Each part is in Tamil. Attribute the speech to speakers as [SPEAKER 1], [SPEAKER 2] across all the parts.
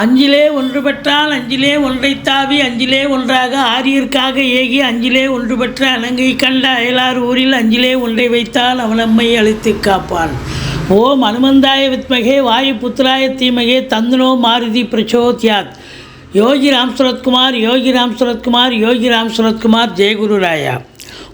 [SPEAKER 1] அஞ்சிலே ஒன்று பெற்றால் அஞ்சிலே ஒன்றை தாவி அஞ்சிலே ஒன்றாக ஆரியர்க்காக ஏகி அஞ்சிலே ஒன்று பெற்ற அலங்கை கண்ட அயலார் ஊரில் அஞ்சிலே ஒன்றை வைத்தால் அவன் நம்மை அழித்து காப்பான். ஓம் அனுமந்தாய வித்மகே வாயு புத்திராய தீமகே தந்தனோ மாருதி பிரச்சோத்யாத். யோகி ராம் சுரத்குமார் யோகி ராம் சுரத்குமார் யோகி ராம் சுரத்குமார் ஜெயகுரு ராயா.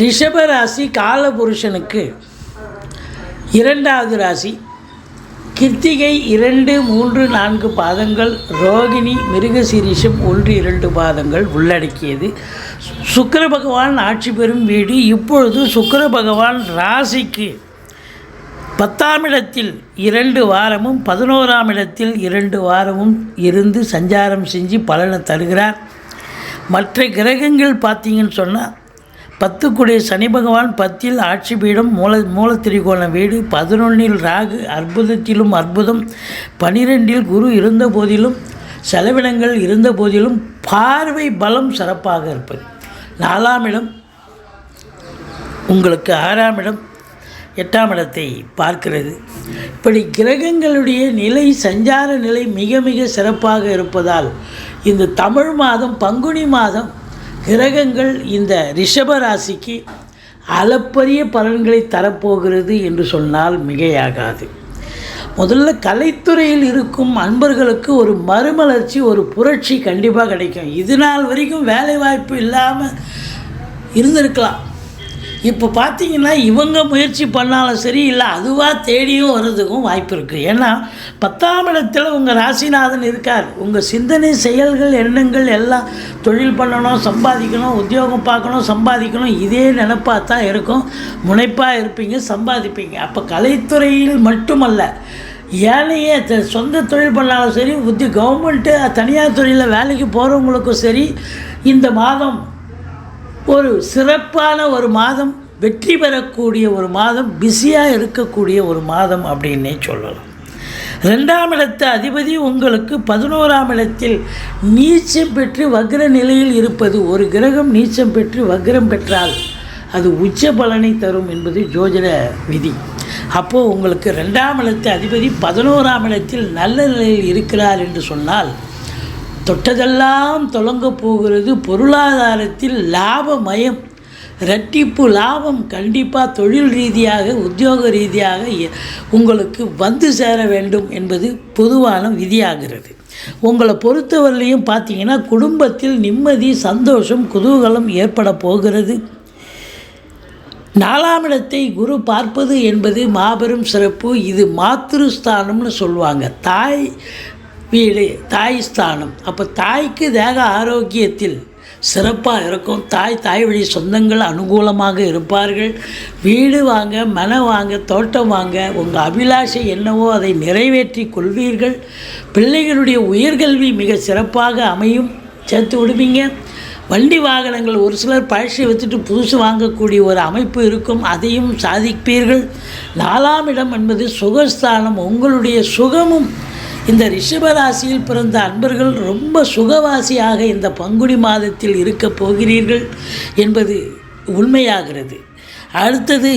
[SPEAKER 1] ரிஷப ராசி காலபுருஷனுக்கு இரண்டாவது ராசி. கிருத்திகை இரண்டு மூன்று நான்கு பாதங்கள் ரோகிணி மிருகசீரிஷம் ஒன்று இரண்டு பாதங்கள் உள்ளடக்கியது. சுக்கர பகவான் ஆட்சி பெறும் வீடு. இப்பொழுது சுக்கர பகவான் ராசிக்கு பத்தாம் இடத்தில் இரண்டு வாரமும் பதினோராம் இடத்தில் இரண்டு வாரமும் இருந்து சஞ்சாரம் செஞ்சு பலனை தருகிறார். மற்ற கிரகங்கள் பார்த்தீங்கன்னு சொன்னால் பத்துக்குடைய சனி பகவான் பத்தில் ஆட்சி பீடம் மூல மூலத்திரிகோண வீடு பதினொன்றில் ராகு அற்புதத்திலும் அற்புதம் பனிரெண்டில் குரு இருந்த போதிலும் செலவினங்கள் இருந்த போதிலும் பார்வை பலம் சிறப்பாக இருப்பது. நாலாம் இடம் உங்களுக்கு ஆறாம் இடம் எட்டாம் இடத்தை பார்க்கிறது. இப்படி கிரகங்களுடைய நிலை சஞ்சார நிலை மிக மிக சிறப்பாக இருப்பதால் இந்த தமிழ் மாதம் பங்குனி மாதம் கிரகங்கள் இந்த ரிஷப ராசிக்கு அளப்பரிய பலன்களை தரப்போகிறது என்று சொன்னால் மிகையாகாது. முதல்ல கலைத்துறையில் இருக்கும் அன்பர்களுக்கு ஒரு மறுமலர்ச்சி ஒரு புரட்சி கண்டிப்பாக கிடைக்கும். இது நாள் வரைக்கும் வேலைவாய்ப்பு இல்லாமல் இருந்திருக்கலாம். இப்போ பார்த்தீங்கன்னா இவங்க முயற்சி பண்ணாலும் சரி இல்லை அதுவாக தேடியும் வர்றதுக்கும் வாய்ப்பு இருக்குது ஏன்னா பத்தாம் இடத்தில் உங்கள் ராசிநாதன் இருக்கார். உங்கள் சிந்தனை செயல்கள் எண்ணங்கள் எல்லாம் தொழில் பண்ணணும் சம்பாதிக்கணும் உத்தியோகம் பார்க்கணும் சம்பாதிக்கணும் இதே நினப்பாக தான் இருக்கும். முனைப்பாக இருப்பீங்க சம்பாதிப்பீங்க. அப்போ கலைத்துறையில் மட்டுமல்ல ஏழையே த- சொந்த தொழில் பண்ணாலும் சரி உத்தி கவர்மெண்ட்டு தனியார் துறையில் வேலைக்கு போகிறவங்களுக்கும் சரி இந்த மாதம் ஒரு சிறப்பான ஒரு மாதம் வெற்றி பெறக்கூடிய ஒரு மாதம் பிஸியாக இருக்கக்கூடிய ஒரு மாதம் அப்படின்னே சொல்லலாம். ரெண்டாம் இடத்து அதிபதி உங்களுக்கு பதினோராம் இடத்தில் நீச்சம் பெற்று வக்ர நிலையில் இருப்பது. ஒரு கிரகம் நீச்சம் பெற்று வக்ரம் பெற்றால் அது உச்ச பலனை தரும் என்பது ஜோதிட விதி. அப்போது உங்களுக்கு ரெண்டாம் இடத்து அதிபதி பதினோராம் இடத்தில் நல்ல நிலையில் இருக்கிறார் என்று சொன்னால் தொட்டதெல்லாம் தொடங்க போகிறது பொருளாதாரத்தில் லாபமயம். ரட்டிப்பு லாபம் கண்டிப்பாக தொழில் ரீதியாக உத்தியோக ரீதியாக எ- உங்களுக்கு வந்து சேர வேண்டும் என்பது பொதுவான விதியாகிறது. உங்களை பொறுத்தவரையிலையும் பார்த்தீங்கன்னா குடும்பத்தில் நிம்மதி சந்தோஷம் குதூகலம் ஏற்பட போகிறது. நாலாம் இடத்தை குரு பார்ப்பது என்பது மாபெரும் சிறப்பு. இது மாத்திருஸ்தானம்னு சொல்லுவாங்க. தாய் வீடு தாய் ஸ்தானம். அப்போ தாய்க்கு தேக ஆரோக்கியத்தில் சிறப்பாக இருக்கும். தாய் தாய் வழி சொந்தங்கள் அனுகூலமாக இருப்பார்கள். வீடு வாங்க மன வாங்க தோட்டம் வாங்க உங்கள் அபிலாஷை என்னவோ அதை நிறைவேற்றி கொள்வீர்கள். பிள்ளைகளுடைய உயர்கல்வி மிக சிறப்பாக அமையும். சேர்த்து விடுவீங்க. வண்டி வாகனங்கள் ஒரு சிலர் பழசை வச்சுட்டு புதுசு வாங்கக்கூடிய ஒரு அமைப்பு இருக்கும். அதையும் சாதிப்பீர்கள். நாலாம் இடம் என்பது சுகஸ்தானம். உங்களுடைய சுகமும் இந்த ரிஷபராசியில் பிறந்த அன்பர்கள் ரொம்ப சுகவாசியாக இந்த பங்குனி மாதத்தில் இருக்கப் போகிறீர்கள் என்பது உண்மையாகிறது. அடுத்தது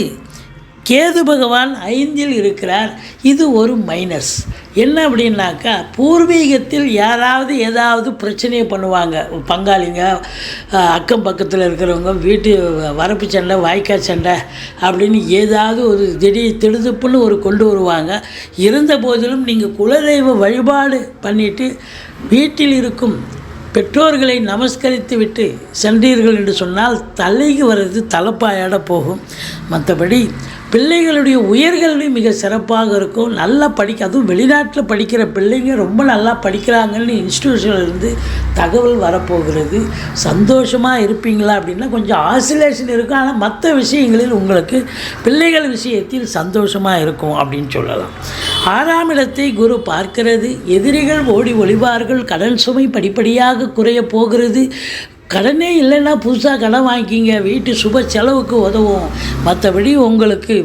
[SPEAKER 1] கேது பகவான் ஐந்தில் இருக்கிறார். இது ஒரு மைனஸ் என்ன அப்படின்னாக்கா பூர்வீகத்தில் யாராவது ஏதாவது பிரச்சனையை பண்ணுவாங்க. பங்காளிங்க அக்கம் பக்கத்தில் இருக்கிறவங்க வீட்டு வரப்பு சண்டை வாய்க்கால் சண்டை அப்படின்னு ஏதாவது ஒரு திடீர் திடுதுப்புன்னு ஒரு கொண்டு வருவாங்க. இருந்த போதிலும் நீங்கள் குலதெய்வ வழிபாடு பண்ணிட்டு வீட்டில் இருக்கும் பெற்றோர்களை நமஸ்கரித்து விட்டு சென்றீர்கள் என்று சொன்னால் தலைக்கு வர்றது தலைப்பாயாட போகும். மற்றபடி பிள்ளைகளுடைய உயர்கல்வி மிக சிறப்பாக இருக்கும். நல்லா படிக்க அதுவும் வெளிநாட்டில் படிக்கிற பிள்ளைங்க ரொம்ப நல்லா படிக்கிறாங்கன்னு இன்ஸ்டியூஷன்லேருந்து தகவல் வரப்போகிறது. சந்தோஷமாக இருப்பீங்களா அப்படின்னா கொஞ்சம் ஆசிலேஷன் இருக்கும். ஆனால் மற்ற விஷயங்களில் உங்களுக்கு பிள்ளைகள் விஷயத்தில் சந்தோஷமாக இருக்கும் அப்படின்னு சொல்லலாம். ஆறாம் இடத்தை குரு பார்க்கிறது. எதிரிகள் ஓடி ஒளிவார்கள். கடன் சுமை படிப்படியாக குறைய போகிறது. கடனே இல்லைன்னா புதுசாக கடன் வாங்கிக்கிங்க. வீட்டு சுப செலவுக்கு உதவும். மற்றபடி உங்களுக்கு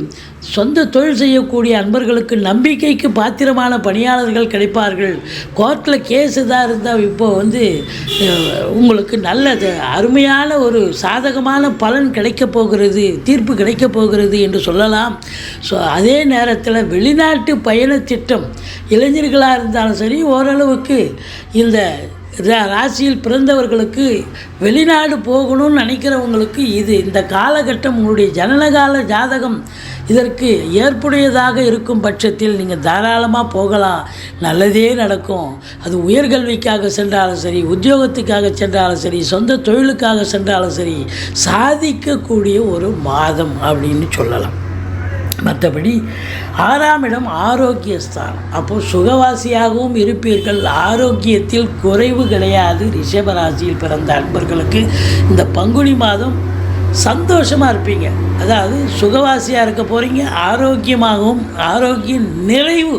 [SPEAKER 1] சொந்த தொழில் செய்யக்கூடிய அன்பர்களுக்கு நம்பிக்கைக்கு பாத்திரமான பணியாளர்கள் கிடைப்பார்கள். கோர்ட்டில் கேஸ் இதாக இருந்தால் இப்போ வந்து உங்களுக்கு நல்லது. அருமையான ஒரு சாதகமான பலன் கிடைக்கப் போகிறது தீர்ப்பு கிடைக்கப் போகிறது என்று சொல்லலாம். ஸோ அதே நேரத்தில் வெளிநாட்டு பயண திட்டம் இளைஞர்களாக இருந்தாலும் சரி ஓரளவுக்கு இந்த ராசியில் பிறந்தவர்களுக்கு வெளிநாடு போகணும்னு நினைக்கிறவங்களுக்கு இது இந்த காலகட்டம் உங்களுடைய ஜனனகால ஜாதகம். இதற்கு ஏற்புடையதாக இருக்கும் பட்சத்தில் நீங்கள் தாராளமாக போகலாம். நல்லதே நடக்கும். அது உயர்கல்விக்காக சென்றாலும் சரி உத்தியோகத்துக்காக சென்றாலும் சரி சொந்த தொழிலுக்காக சென்றாலும் சரி சாதிக்கக்கூடிய ஒரு மாதம் அப்படின்னு சொல்லலாம். மற்றபடி ஆறாம் இடம் ஆரோக்கிய ஸ்தானம் அப்போது சுகவாசியாகவும் இருப்பீர்கள். ஆரோக்கியத்தில் குறைவு கிடையாது. ரிஷபராசியில் பிறந்த அன்பர்களுக்கு இந்த பங்குனி மாதம் சந்தோஷமாக இருப்பீங்க. அதாவது சுகவாசியாக இருக்க போகிறீங்க ஆரோக்கியமாகவும் ஆரோக்கிய நிறைவு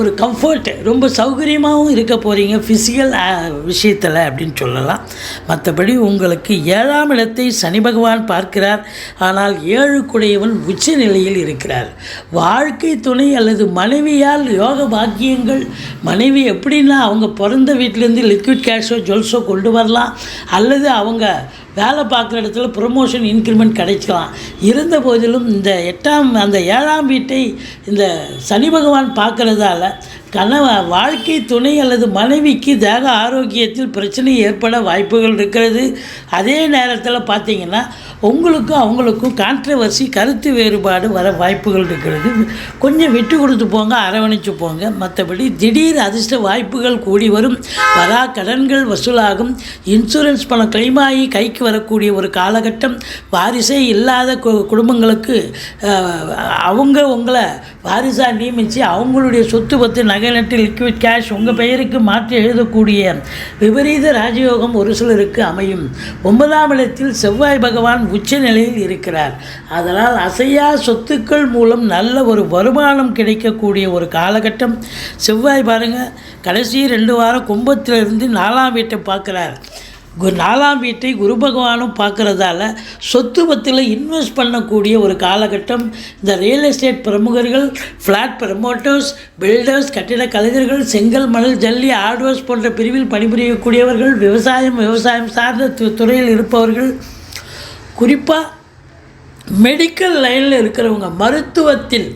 [SPEAKER 1] ஒரு கம்ஃபர்ட் ரொம்ப சௌகரியமாகவும் இருக்க போகிறீங்க ஃபிசிக்கல் விஷயத்தில் அப்படின்னு சொல்லலாம். மற்றபடி உங்களுக்கு ஏழாம் இடத்தை சனி பகவான் பார்க்கிறார். ஆனால் ஏழு குடையவன் உச்ச நிலையில் இருக்கிறார். வாழ்க்கை துணை அல்லது மனைவியால் யோக பாக்கியங்கள் மனைவி எப்படின்னா அவங்க பிறந்த வீட்டிலேருந்து லிக்விட் கேஷோ ஜுவல்ஸோ கொண்டு வரலாம். அல்லது அவங்க வேலை பார்க்குற இடத்துல ப்ரொமோஷன் இன்க்ரிமெண்ட் கிடைக்கலாம். இருந்த போதிலும் இந்த எட்டாம் அந்த ஏழாம் வீட்டை இந்த சனி பகவான் பார்க்கறதால கணவ வாழ்க்கை துணை அல்லது மனைவிக்கு தேக ஆரோக்கியத்தில் பிரச்சனை ஏற்பட வாய்ப்புகள் இருக்கிறது. அதே நேரத்தில் பார்த்திங்கன்னா உங்களுக்கும் அவங்களுக்கும் கான்ட்ரவர்சி கருத்து வேறுபாடு வர வாய்ப்புகள் இருக்கிறது. கொஞ்சம் விட்டு கொடுத்து போங்க அரவணைச்சு போங்க. மற்றபடி திடீர் அதிர்ஷ்ட வாய்ப்புகள் கூடி வரும். வரா கடன்கள் வசூலாகும். இன்சூரன்ஸ் பணம் claim ஆகி கைக்கு வரக்கூடிய ஒரு காலகட்டம். வாரிசே இல்லாத கு- குடும்பங்களுக்கு அவங்க உங்களை வாரிசாக நியமித்து அவங்களுடைய சொத்து பத்து நகை நட்டு லிக்விட் கேஷ் உங்கள் பெயருக்கு மாற்றி எழுதக்கூடிய விபரீத ராஜயோகம் ஒரு சிலருக்கு அமையும். ஒன்பதாம் இடத்தில் செவ்வாய் பகவான் உச்ச நிலையில் இருக்கிறார். அதனால் அசையா சொத்துக்கள் மூலம் நல்ல ஒரு வருமானம் கிடைக்கக்கூடிய ஒரு காலகட்டம். செவ்வாய் பாருங்கள் கடைசி ரெண்டு வாரம் கும்பத்திலிருந்து நாலாம் வீட்டை பார்க்குறார். கு நாலாம் வீட்டை குரு பகவானும் பார்க்குறதால சொத்து பத்தில் இன்வெஸ்ட் பண்ணக்கூடிய ஒரு காலகட்டம். இந்த ரியல் எஸ்டேட் பிரமுகர்கள் ஃப்ளாட் ப்ரமோட்டர்ஸ் பில்டர்ஸ் கட்டிட கலைஞர்கள் செங்கல் மணல் ஜல்லி ஹார்ட்வேர்ஸ் போன்ற பிரிவில் பணிபுரியக்கூடியவர்கள் விவசாயம் விவசாயம் சார்ந்த து- துறையில் இருப்பவர்கள் குறிப்பாக மெடிக்கல் லைனில் இருக்கிறவங்க மருத்துவத்தில்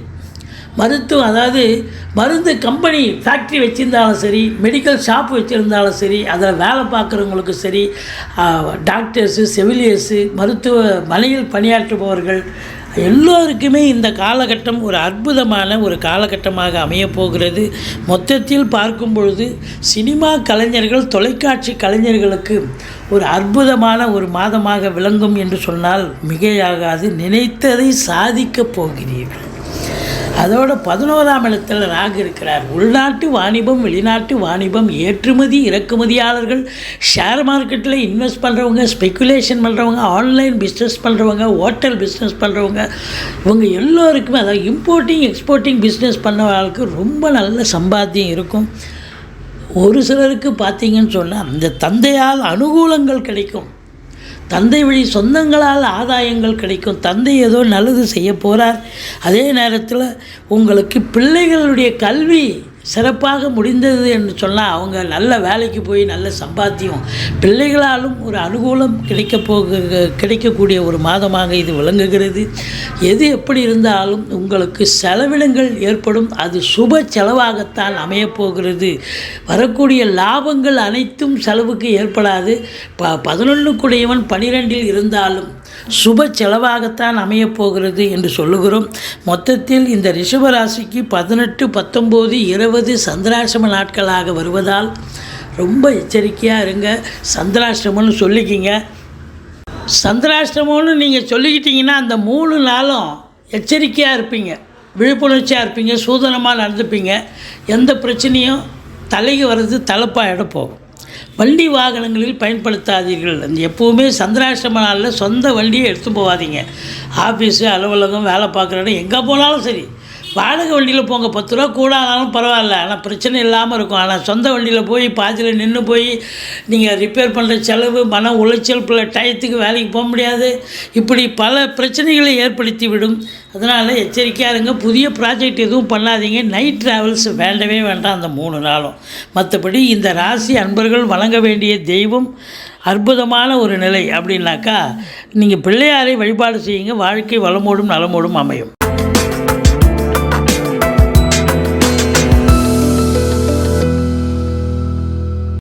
[SPEAKER 1] மருத்துவம் அதாவது மருந்து கம்பெனி ஃபேக்ட்ரி வச்சுருந்தாலும் சரி மெடிக்கல் ஷாப் வச்சுருந்தாலும் சரி அதில் வேலை பார்க்குறவங்களுக்கு சரி டாக்டர்ஸு செவிலியர்ஸு மருத்துவ மனையில் பணியாற்றுபவர்கள் எல்லோருக்குமே இந்த காலகட்டம் ஒரு அற்புதமான ஒரு காலகட்டமாக அமையப்போகிறது. மொத்தத்தில் பார்க்கும் பொழுது சினிமா கலைஞர்கள் தொலைக்காட்சி கலைஞர்களுக்கு ஒரு அற்புதமான ஒரு மாதமாக விளங்கும் என்று சொன்னால் மிகையாகாது. நினைத்ததை சாதிக்கப் போகிறீர்கள். அதோட பதினோராம் இடத்துல ராகு இருக்கிறார். உள்நாட்டு வாணிபம் வெளிநாட்டு வாணிபம் ஏற்றுமதி இறக்குமதியாளர்கள் ஷேர் மார்க்கெட்டில் இன்வெஸ்ட் பண்ணுறவங்க ஸ்பெக்குலேஷன் பண்ணுறவங்க ஆன்லைன் பிஸ்னஸ் பண்ணுறவங்க ஹோட்டல் பிஸ்னஸ் பண்ணுறவங்க இவங்க எல்லோருக்குமே அதாவது இம்போர்ட்டிங் எக்ஸ்போர்ட்டிங் பிஸ்னஸ் பண்ணவர்களுக்கு ரொம்ப நல்ல சம்பாத்தியம் இருக்கும். ஒரு சிலருக்கு பார்த்தீங்கன்னு சொன்னால் அந்த தந்தையால் அனுகூலங்கள் கிடைக்கும். தந்தை வழி சொந்தங்களால் ஆதாயங்கள் கிடைக்கும். தந்தை ஏதோ நல்லது செய்ய போகிறார் அதே நேரத்தில் உங்களுக்கு பிள்ளைகளுடைய கல்வி சிறப்பாக முடிந்தது என்று சொன்னால் அவங்க நல்ல வேலைக்கு போய் நல்ல சம்பாத்தியம். பிள்ளைகளாலும் ஒரு அனுகூலம் கிடைக்க போக கிடைக்கக்கூடிய ஒரு மாதமாக இது விளங்குகிறது. எது எப்படி இருந்தாலும் உங்களுக்கு செலவினங்கள் ஏற்படும். அது சுப செலவாகத்தான் அமையப்போகிறது வரக்கூடிய லாபங்கள் அனைத்தும் செலவுக்கு ஏற்படாது. ப பதினொன்றுக்குடையவன் பனிரெண்டில் இருந்தாலும் சுப செலவாகத்தான் அமையப்போகிறது என்று சொல்லுகிறோம். மொத்தத்தில் இந்த ரிஷபராசிக்கு பதினெட்டு பத்தொம்போது இருபது சந்திராசிரம நாட்களாக வருவதால் ரொம்ப எச்சரிக்கையாக இருங்க. சந்திராசிரமம்னு சொல்லிக்கிங்க. சந்திராஷ்டமம்னு நீங்கள் சொல்லிக்கிட்டிங்கன்னா அந்த மூணு நாளும் எச்சரிக்கையாக இருப்பீங்க. விழிப்புணர்ச்சியாக இருப்பீங்க சூதனமாக நடந்துப்பீங்க. எந்த பிரச்சனையும் தலைக்கு வர்றது தலைப்பாயிட போகும். வண்டி வாகனங்களில் பயன்படுத்தாதீர்கள். அந்த எப்போவுமே சந்திராஷ்டம நாளில் சொந்த வண்டியை எடுத்து போகாதீங்க. ஆஃபீஸு அலுவலகம் வேலை பார்க்குற இடம் எங்கே போனாலும் சரி. வாடகை வண்டியில் போங்க பத்து ரூபா கூட ஆனாலும் பரவாயில்ல. ஆனால் பிரச்சனை இல்லாமல் இருக்கும். ஆனால் சொந்த வண்டியில் போய் பாதியில் நின்று போய் நீங்கள் ரிப்பேர் பண்ணுற செலவு மன உளைச்சல் பிள்ளை டயத்துக்கு வேலைக்கு போக முடியாது. இப்படி பல பிரச்சனைகளை ஏற்படுத்தி விடும். அதனால் எச்சரிக்கையாக இருங்க. புதிய ப்ராஜெக்ட் எதுவும் பண்ணாதீங்க. நைட் ட்ராவல்ஸ் வேண்டவே வேண்டாம் அந்த மூணு நாளும். மற்றபடி இந்த ராசி அன்பர்கள் வழங்க வேண்டிய தெய்வம் அற்புதமான ஒரு நிலை அப்படின்னாக்கா நீங்கள் பிள்ளையாரை வழிபாடு செய்யுங்க. வாழ்க்கை வளமோடும் நலமோடும் அமையும்.